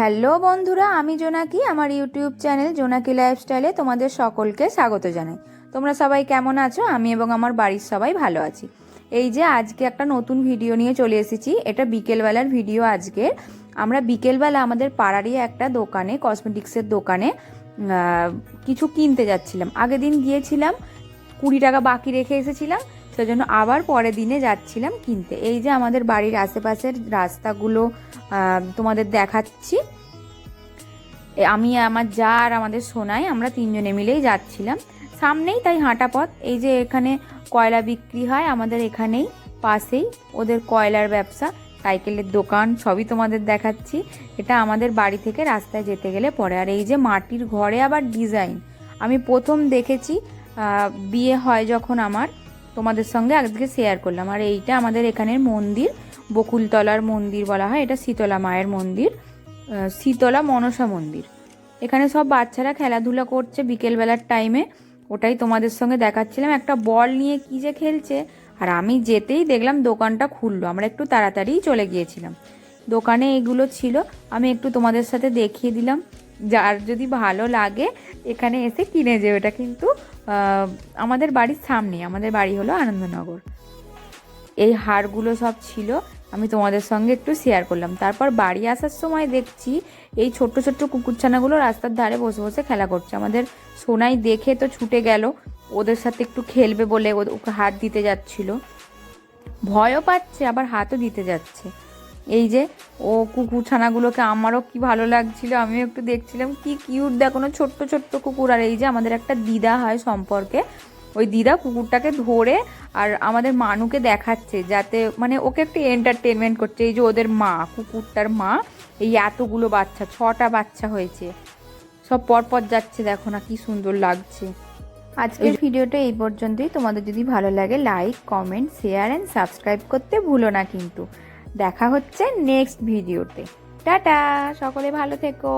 Hello বন্ধুরা, আমি জোনাকি, আমার ইউটিউব চ্যানেল জোনাকি লাইফস্টাইলে তোমাদের সকলকে স্বাগত জানাই। তোমরা সবাই কেমন আছো? আমি এবং আমার বাড়ির সবাই ভালো আছি। এই যে আজকে একটা নতুন ভিডিও নিয়ে চলে এসেছি, এটা বিকেলবেলার ভিডিও আজকে। আমরা বিকেলবেলা আমাদের পাড়ারই একটা দোকানে, কসমেটিক্সের দোকানে কিছু কিনতে যাচ্ছিলাম। আগের দিন গিয়েছিলাম, কুড়ি টাকা বাকি রেখে এসেছিলাম সেজন্য আবার পরের দিনে যাচ্ছিলাম কিনতে। এই যে আমাদের বাড়ির আশেপাশের রাস্তাগুলো তোমাদের দেখাচ্ছি। আমি, আমার যা আর আমাদের সোনাই, আমরা তিনজনে মিলেই যাচ্ছিলাম। সামনেই তাই হাঁটা পথ। এই যে এখানে কয়লা বিক্রি হয় আমাদের এখানেই, পাশেই ওদের কয়লার ব্যবসা, সাইকেলের দোকান, সবই তোমাদের দেখাচ্ছি। এটা আমাদের বাড়ি থেকে রাস্তায় যেতে গেলে পরে আর এই যে মাটির ঘরে আবার ডিজাইন। আমি প্রথম দেখেছি বিয়ে হয় যখন আমার তোমাদের সঙ্গে আজকে শেয়ার করলাম। আর এইটা আমাদের এখানের মন্দির, বকুলতলার মন্দির বলা হয়। এটা শীতলা মায়ের মন্দির শীতলা মনসা মন্দির। এখানে সব বাচ্চারা খেলাধুলা করছে বিকেলবেলার টাইমে ওটাই তোমাদের সঙ্গে দেখাচ্ছিলাম। একটা বল নিয়ে কি যে খেলছে। আর আমি যেতেই দেখলাম দোকানটা খুললো। আমরা একটু তাড়াতাড়ি চলে গিয়েছিলাম। দোকানে এগুলো ছিল। আমি একটু তোমাদের সাথে দেখিয়ে দিলাম। যার যদি ভালো লাগে, এখানে এসে কিনে যে ওটা কিন্তু আমাদের বাড়ির সামনে আমাদের বাড়ি হলো আনন্দনগর। এই হারগুলো সব ছিল, আমি তোমাদের সঙ্গে একটু শেয়ার করলাম। তারপর বাড়ি আসার সময় দেখছি এই ছোট্ট ছোট্ট কুকুরছানাগুলো রাস্তার ধারে বসে বসে খেলা করছে। আমাদের সোনাই দেখে তো ছুটে গেল, ওদের সাথে একটু খেলবে বলে ওকে হাত দিতে যাচ্ছিল। ভয়ও পাচ্ছে, আবার হাতও দিতে যাচ্ছে। এই যে ও কুকুর ছানাগুলোকে আমারও কি ভালো লাগছিল আমিও একটু দেখছিলাম কি কিউট দেখো না ছোট্ট ছোট্ট কুকুর। আর এই যে আমাদের একটা দিদা হয় সম্পর্কে ওই দিদা কুকুরটাকে ধরে আর আমাদের মানুকে দেখাচ্ছে যাতে মানে ওকে একটু এন্টারটেনমেন্ট করছে। এই যে ওদের মা কুকুরটার মা এই এতগুলো বাচ্চা ছটা বাচ্চা হয়েছে। সব পরপর যাচ্ছে দেখো না কি সুন্দর লাগছে। আজকের ভিডিওটা এই পর্যন্তই। তোমাদের যদি ভালো লাগে like comment share and subscribe করতে ভুলো না কিন্তু। দেখা হচ্ছে নেক্সট ভিডিওতে টাটা সকলে ভালো থেকো।